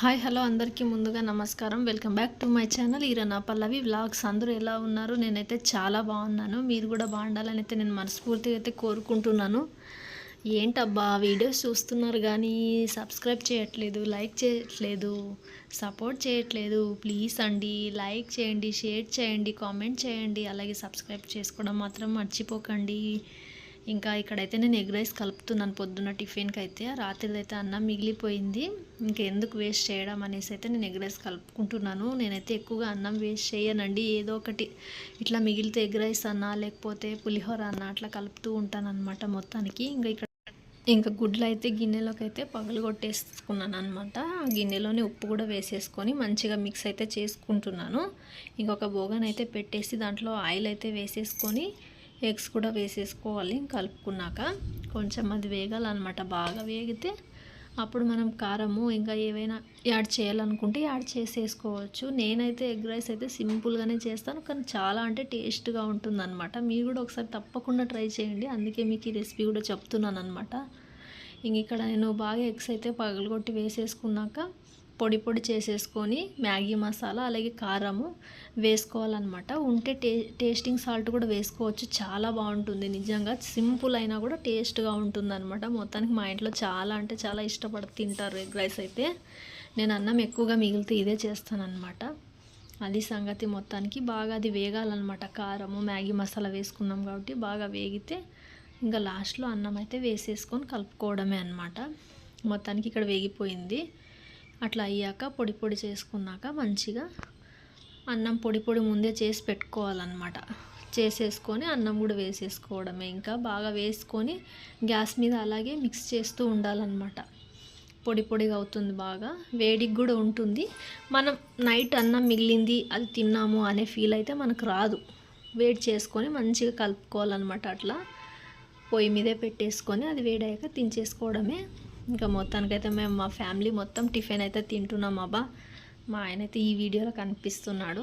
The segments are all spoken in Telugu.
హాయ్ హలో అందరికీ ముందుగా నమస్కారం. Welcome back to my channel ఈర నా పల్లవి వ్లాగ్స్. అందరూ ఎలా ఉన్నారు? నేనైతే చాలా బాగున్నాను. మీరు కూడా బాగుండాలని అయితే నేను మనస్ఫూర్తిగా అయితే కోరుకుంటున్నాను. ఏంటబ్బా వీడియోస్ చూస్తున్నారు కానీ సబ్స్క్రైబ్ చేయట్లేదు లైక్ చేయట్లేదు సపోర్ట్ చేయట్లేదు. ప్లీజ్ అండి లైక్ చేయండి షేర్ చేయండి కామెంట్ చేయండి. అలాగే సబ్స్క్రైబ్ చేసుకోవడం మాత్రం మర్చిపోకండి. ఇంకా ఇక్కడైతే నేను ఎగ్ రైస్ కలుపుతున్నాను పొద్దున్న టిఫిన్కి అయితే రాత్రిలో అయితే అన్నం మిగిలిపోయింది. ఇంకా ఎందుకు వేస్ట్ చేయడం అనేసి అయితే నేను ఎగ్ రైస్ కలుపుకుంటున్నాను. నేనైతే ఎక్కువగా అన్నం వేస్ట్ చేయనండి. ఏదో ఒకటి ఇట్లా మిగిలితే ఎగ్ రైస్ అన్నా లేకపోతే పులిహోర అన్న అట్లా కలుపుతూ ఉంటాను అనమాట మొత్తానికి. ఇంకా ఇక్కడ ఇంకా గుడ్లు అయితే గిన్నెలోకి అయితే పగలు కొట్టేసుకున్నాను అనమాట ఆ గిన్నెలోనే ఉప్పు కూడా వేసేసుకొని మంచిగా మిక్స్ అయితే చేసుకుంటున్నాను. ఇంకొక బోగన్ అయితే పెట్టేసి దాంట్లో ఆయిల్ అయితే వేసేసుకొని ఎగ్స్ కూడా వేసేసుకోవాలి. కలుపుకున్నాక కొంచెం అది వేగాలన్నమాట. బాగా వేగితే అప్పుడు మనం కారము ఇంకా ఏవైనా యాడ్ చేయాలనుకుంటే యాడ్ చేసేసుకోవచ్చు. నేనైతే ఎగ్ రైస్ అయితే సింపుల్గానే చేస్తాను. కానీ చాలా అంటే టేస్ట్గా ఉంటుందన్నమాట. మీరు కూడా ఒకసారి తప్పకుండా ట్రై చేయండి. అందుకే మీకు ఈ రెసిపీ కూడా చెప్తున్నాను అనమాట ఇంక ఇక్కడ నేను బాగా ఎగ్స్ అయితే పగలగొట్టి వేసేసుకున్నాక పొడి పొడి చేసేసుకొని మ్యాగీ మసాలా అలాగే కారము వేసుకోవాలన్నమాట. ఉంటే టే టేస్టింగ్ సాల్ట్ కూడా వేసుకోవచ్చు. చాలా బాగుంటుంది. నిజంగా సింపుల్ అయినా కూడా టేస్ట్గా ఉంటుందన్నమాట. మొత్తానికి మా ఇంట్లో చాలా అంటే చాలా ఇష్టపడి తింటారు ఎగ్ రైస్ అయితే. నేను అన్నం ఎక్కువగా మిగిలితే ఇదే చేస్తానన్నమాట. అది సంగతి మొత్తానికి. బాగా అది వేగాలన్నమాట. కారము మ్యాగీ మసాలా వేసుకున్నాం కాబట్టి బాగా వేగితే ఇంకా లాస్ట్లో అన్నం అయితే వేసేసుకొని కలుపుకోవడమే అనమాట మొత్తానికి ఇక్కడ వేగిపోయింది. అట్లా అయ్యాక పొడి పొడి చేసుకున్నాక మంచిగా అన్నం పొడి పొడి ముందే చేసి పెట్టుకోవాలన్నమాట. చేసేసుకొని అన్నం కూడా వేసేసుకోవడమే. ఇంకా బాగా వేసుకొని గ్యాస్ మీద అలాగే మిక్స్ చేస్తూ ఉండాలన్నమాట. పొడి పొడిగా అవుతుంది బాగా. వేడికి కూడా ఉంటుంది. మనం నైట్ అన్నం మిగిలింది అది తిన్నాము అనే ఫీల్ అయితే మనకు రాదు. వేడి చేసుకొని మంచిగా కలుపుకోవాలన్నమాట అట్లా. పొయ్యి మీదే పెట్టేసుకొని అది వేడయ్యాక తినేసుకోవడమే ఇంకా మొత్తానికైతే మేము మా ఫ్యామిలీ మొత్తం టిఫిన్ అయితే తింటున్నాం అబ్బా. మా ఆయన అయితే ఈ వీడియోలో కనిపిస్తున్నాడు.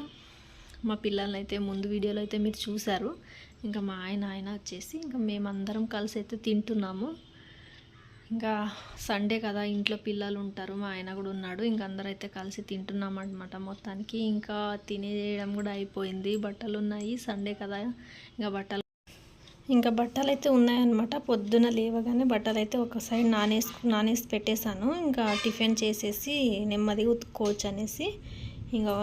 మా పిల్లల్ని అయితే ముందు వీడియోలో అయితే మీరు చూశారు. ఇంకా మా ఆయన ఆయన వచ్చేసి ఇంకా మేమందరం కలిసి అయితే తింటున్నాము. ఇంకా సండే కదా ఇంట్లో పిల్లలు ఉంటారు మా ఆయన కూడా ఉన్నాడు. ఇంకా అందరూ అయితే కలిసి తింటున్నాం అనమాట మొత్తానికి. ఇంకా తినేయడం కూడా అయిపోయింది. బట్టలు ఉన్నాయి సండే కదా. ఇంకా బట్టలు ఇంకా బట్టలు అయితే ఉన్నాయన్నమాట. పొద్దున లేవగానే బట్టలు అయితే ఒక సైడ్ నానేసుకు నానేసి పెట్టేశాను. ఇంకా టిఫిన్ చేసేసి నెమ్మదిగా ఉతుక్కోవచ్చు అనేసి ఇంకా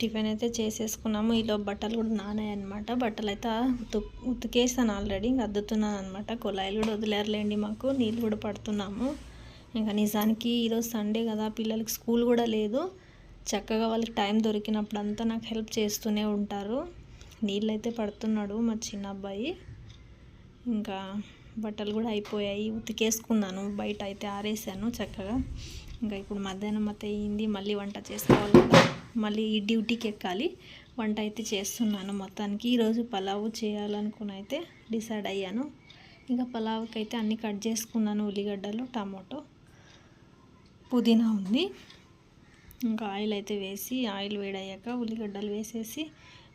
టిఫిన్ అయితే చేసేసుకున్నాము. ఈలో బట్టలు కూడా నానాయన్నమాట. బట్టలు అయితే ఉతు ఉతికేసాను ఆల్రెడీ. ఇంకా అద్దుతున్నాను అనమాట కుళాయిలు కూడా వదిలేరులేండి మాకు. నీళ్ళు కూడా పడుతున్నాము. ఇంకా నిజానికి ఈరోజు సండే కదా. పిల్లలకి స్కూల్ కూడా లేదు. చక్కగా వాళ్ళకి టైం దొరికినప్పుడు అంతా నాకు హెల్ప్ చేస్తూనే ఉంటారు. నీళ్ళు అయితే పడుతున్నాడు మా చిన్న అబ్బాయి. ఇంకా బట్టలు కూడా అయిపోయాయి ఉతికేసుకున్నాను బయట అయితే ఆరేసాను చక్కగా. ఇంకా ఇప్పుడు మధ్యాహ్నం అయితే అయింది మళ్ళీ వంట చేసుకోవాలి కదా మళ్ళీ డ్యూటీకి ఎక్కాలి వంట అయితే చేస్తున్నాను మొత్తానికి. ఈరోజు పలావు చేయాలనుకుని అయితే డిసైడ్ అయ్యాను. ఇంకా పలావ్కి అయితే అన్నీ కట్ చేసుకున్నాను ఉల్లిగడ్డలు టమాటో పుదీనా ఉంది. ఇంకా ఆయిల్ అయితే వేసి ఆయిల్ వేడయ్యాక ఉల్లిగడ్డలు వేసేసి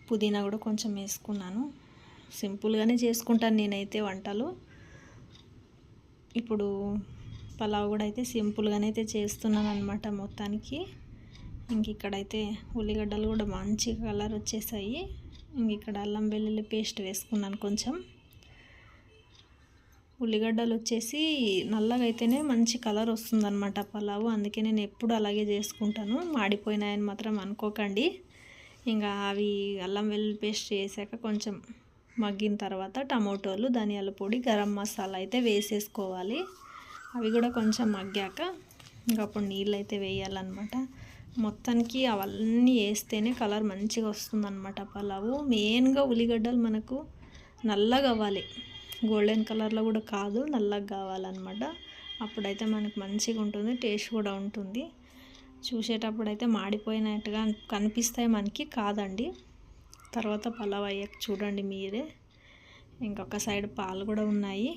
పుదీనా కూడా కొంచెం వేసుకున్నాను. సింపుల్గానే చేసుకుంటాను నేనైతే వంటలు. ఇప్పుడు పలావ్ కూడా అయితే సింపుల్గానే అయితే చేస్తున్నాను అనమాట మొత్తానికి. ఇంక ఇక్కడైతే ఉల్లిగడ్డలు కూడా మంచి కలర్ వచ్చేసాయి. ఇంక ఇక్కడ అల్లం వెల్లుల్లి పేస్ట్ వేసుకున్నాను కొంచెం. ఉల్లిగడ్డలు వచ్చేసి నల్లగా అయితేనే మంచి కలర్ వస్తుందన్నమాట పలావు. అందుకే నేను ఎప్పుడు అలాగే చేసుకుంటాను. మాడిపోయినాయని మాత్రం అనుకోకండి. ఇంకా అవి అల్లం వెల్లుల్లి పేస్ట్ చేశాక కొంచెం మగ్గిన తర్వాత టమోటోలు ధనియాల పొడి గరం మసాలా అయితే వేసేసుకోవాలి. అవి కూడా కొంచెం మగ్గాక ఇంకప్పుడు నీళ్ళు అయితే వేయాలన్నమాట. మొత్తానికి అవన్నీ వేస్తేనే కలర్ మంచిగా వస్తుందన్నమాట పలావు. మెయిన్గా ఉల్లిగడ్డలు మనకు నల్లగా అవ్వాలి. గోల్డెన్ కలర్లో కూడా కాదు నల్లగా కావాలన్నమాట. అప్పుడైతే మనకు మంచిగా ఉంటుంది టేస్ట్ కూడా ఉంటుంది. చూసేటప్పుడు అయితే మాడిపోయినట్టుగా కనిపిస్తాయి మనకి కాదండి. తర్వాత పలావ్ అయ్యాక చూడండి మీరే. ఇంకొక సైడ్ పాలు కూడా ఉన్నాయి.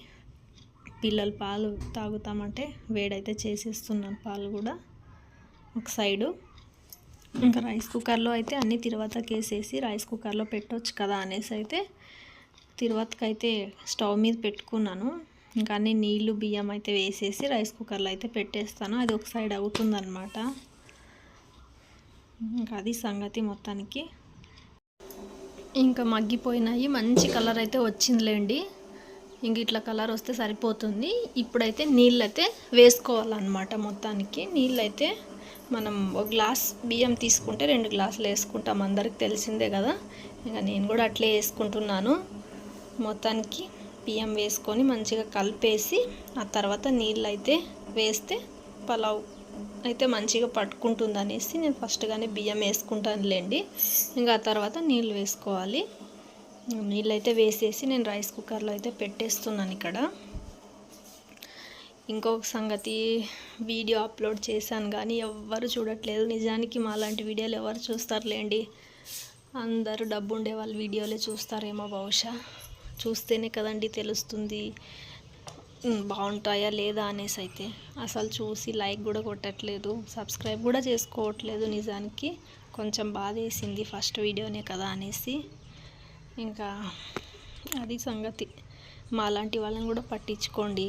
పిల్లలు పాలు తాగుతామంటే వేడైతే చేసేస్తున్నాను పాలు కూడా. ఒక సైడు ఇంకా రైస్ కుక్కర్లో అయితే అన్ని తిరువాతకి వేసేసి రైస్ కుక్కర్లో పెట్టవచ్చు కదా అనేసి అయితే తిరువాతకి అయితే స్టవ్ మీద పెట్టుకున్నాను. ఇంకా అన్ని నీళ్ళు బియ్యం అయితే వేసేసి రైస్ కుక్కర్లో అయితే పెట్టేస్తాను. అది ఒక సైడ్ అవుతుందన్నమాట. ఇంకా అది సంగతి మొత్తానికి. ఇంకా మగ్గిపోయినాయి. మంచి కలర్ అయితే వచ్చిందిలేండి. ఇంక ఇట్లా కలర్ వస్తే సరిపోతుంది. ఇప్పుడైతే నీళ్ళు అయితే వేసుకోవాలన్నమాట మొత్తానికి. నీళ్ళు అయితే మనం ఒక గ్లాస్ బియ్యం తీసుకుంటే రెండు గ్లాసులు వేసుకుంటాం. అందరికి తెలిసిందే కదా. ఇంకా నేను కూడా అట్లే వేసుకుంటున్నాను. మొత్తానికి బియ్యం వేసుకొని మంచిగా కలిపేసి ఆ తర్వాత నీళ్ళు అయితే వేస్తే పలావ్ అయితే మంచిగా పట్టుకుంటుంది అనేసి నేను ఫస్ట్గానే బియ్యం వేసుకుంటానులేండి. ఇంకా ఆ తర్వాత నీళ్ళు వేసుకోవాలి. నీళ్ళు అయితే వేసేసి నేను రైస్ కుక్కర్లో అయితే పెట్టేస్తున్నాను ఇక్కడ. ఇంకొక సంగతి వీడియో అప్లోడ్ చేశాను కానీ ఎవ్వరు చూడట్లేదు. నిజానికి మా లాంటి వీడియోలు ఎవరు చూస్తారులేండి. అందరూ డబ్బు ఉండే వాళ్ళు వీడియోలే చూస్తారేమో బహుశా. చూస్తేనే కదండి తెలుస్తుంది. బాగుంటాయా లేదా అనేసి అయితే అసలు చూసి లైక్ కూడా కొట్టట్లేదు సబ్స్క్రైబ్ కూడా చేసుకోవట్లేదు నిజానికి. కొంచెం బాధ వేసింది ఫస్ట్ వీడియోనే కదా అనేసి. ఇంకా అది సంగతి. మాలాంటి వాళ్ళని కూడా పట్టించుకోండి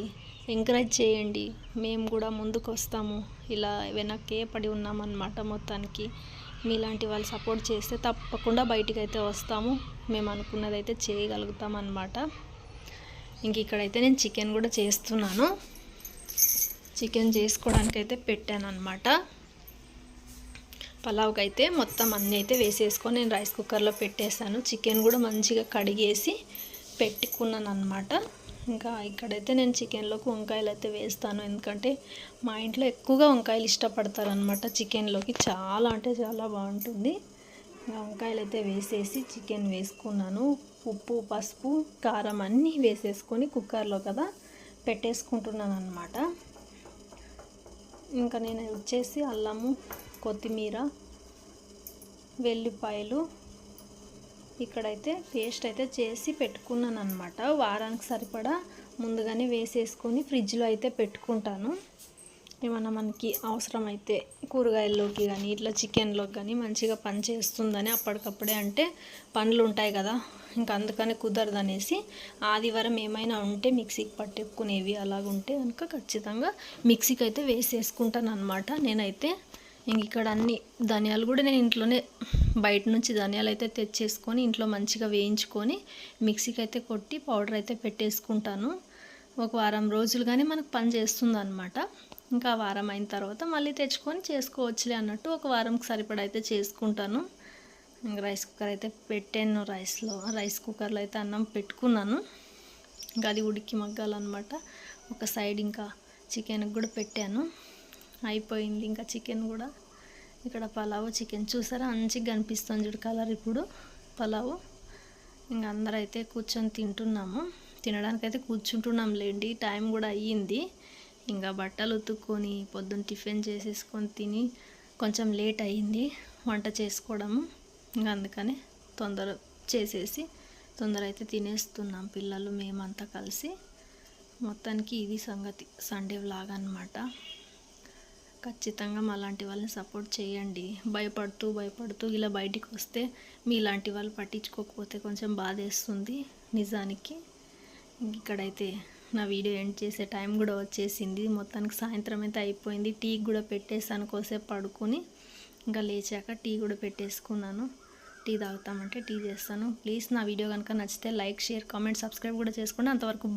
ఎంకరేజ్ చేయండి. మేము కూడా ముందుకు వస్తాము ఇలా వెనక్కే పడి ఉన్నామన్నమాట మొత్తానికి. మీలాంటి వాళ్ళు సపోర్ట్ చేస్తే తప్పకుండా బయటికి అయితే వస్తాము. మేము అనుకున్నదైతే చేయగలుగుతాం అన్నమాట ఇంక ఇక్కడైతే నేను చికెన్ కూడా చేస్తున్నాను. చికెన్ చేసుకోవడానికి అయితే పెట్టాను అనమాట పలావ్కి అయితే మొత్తం అన్నీ అయితే వేసేసుకొని నేను రైస్ కుక్కర్లో పెట్టేశాను. చికెన్ కూడా మంచిగా కడిగేసి పెట్టుకున్నాను అనమాట ఇంకా ఇక్కడైతే నేను చికెన్లోకి వంకాయలు అయితే వేస్తాను. ఎందుకంటే మా ఇంట్లో ఎక్కువగా వంకాయలు ఇష్టపడతారు అనమాట చికెన్లోకి. చాలా అంటే చాలా బాగుంటుంది. ఇంకా వంకాయలు అయితే వేసేసి చికెన్ వేసుకున్నాను. ఉప్పు పసుపు కారం అన్నీ వేసేసుకొని కుక్కర్లో కదా పెట్టేసుకుంటున్నాను అనమాట ఇంకా నేను వచ్చేసి అల్లము కొత్తిమీర వెల్లిపాయలు ఇక్కడైతే పేస్ట్ అయితే చేసి పెట్టుకున్నాను అనమాట వారానికి సరిపడా ముందుగానే వేసేసుకొని ఫ్రిడ్జ్లో అయితే పెట్టుకుంటాను. ఏమన్నా మనకి అవసరమైతే కూరగాయల్లోకి కానీ ఇట్లా చికెన్లోకి కానీ మంచిగా పని చేస్తుందని అప్పటికప్పుడే అంటే పండ్లు ఉంటాయి కదా ఇంకా అందుకని కుదరదనేసి ఆదివారం ఏమైనా ఉంటే మిక్సీకి పట్టుకునేవి అలాగుంటే కనుక ఖచ్చితంగా మిక్సీకి అయితే వేసేసుకుంటాను అనమాట నేనైతే ఇంక ఇక్కడ అన్ని ధనియాలు కూడా నేను ఇంట్లోనే బయట నుంచి ధనియాలు అయితే తెచ్చేసుకొని ఇంట్లో మంచిగా వేయించుకొని మిక్సీకి అయితే కొట్టి పౌడర్ అయితే పెట్టేసుకుంటాను. ఒక వారం రోజులు కానీ మనకు పని చేస్తుంది అనమాట ఇంకా వారం అయిన తర్వాత మళ్ళీ తెచ్చుకొని చేసుకోవచ్చులే అన్నట్టు ఒక వారంకి సరిపడా అయితే చేసుకుంటాను. ఇంకా రైస్ కుక్కర్ అయితే పెట్టాను రైస్లో రైస్ కుక్కర్లో అయితే అన్నం పెట్టుకున్నాను. ఇంకా అది ఉడికి మగ్గాలన్నమాట. ఒక సైడ్ ఇంకా చికెన్కి కూడా పెట్టాను. అయిపోయింది ఇంకా చికెన్ కూడా. ఇక్కడ పలావ్ చికెన్ చూసారా? మంచిగా కనిపిస్తుంది చూడు కలర్ ఇప్పుడు పలావు. ఇంకా అందరైతే కూర్చొని తింటున్నాము. తినడానికైతే కూర్చుంటున్నాం లేండి టైం కూడా అయ్యింది. ఇంకా బట్టలు ఉతుక్కొని పొద్దున్న టిఫిన్ చేసేసుకొని తిని కొంచెం లేట్ అయ్యింది వంట చేసుకోవడము ఇంకా అందుకని తొందర చేసేసి తొందర అయితే తినేస్తున్నాం పిల్లలు మేమంతా కలిసి. మొత్తానికి ఇది సంగతి సండే వ్లాగ్ అనమాట ఖచ్చితంగా మాలాంటి వాళ్ళని సపోర్ట్ చేయండి. భయపడుతూ భయపడుతూ ఇలా బయటికి వస్తే మీలాంటి వాళ్ళు పట్టించుకోకపోతే కొంచెం బాధేస్తుంది నిజానికి. ఇక్కడైతే నా వీడియో ఎండ్ చేసే టైం కూడా వచ్చేసింది. మొత్తానికి సాయంత్రం అయితే అయిపోయింది. టీ కూడా పెట్టేసాను కోసేపు పడుకొని ఇంకా లేచాక టీ కూడా పెట్టేసుకున్నాను. టీ తాగుతామంటే టీ చేస్తాను. ప్లీజ్ నా వీడియో కనుక నచ్చితే లైక్ షేర్ కామెంట్ సబ్స్క్రైబ్ కూడా చేసుకోండి. అంతవరకు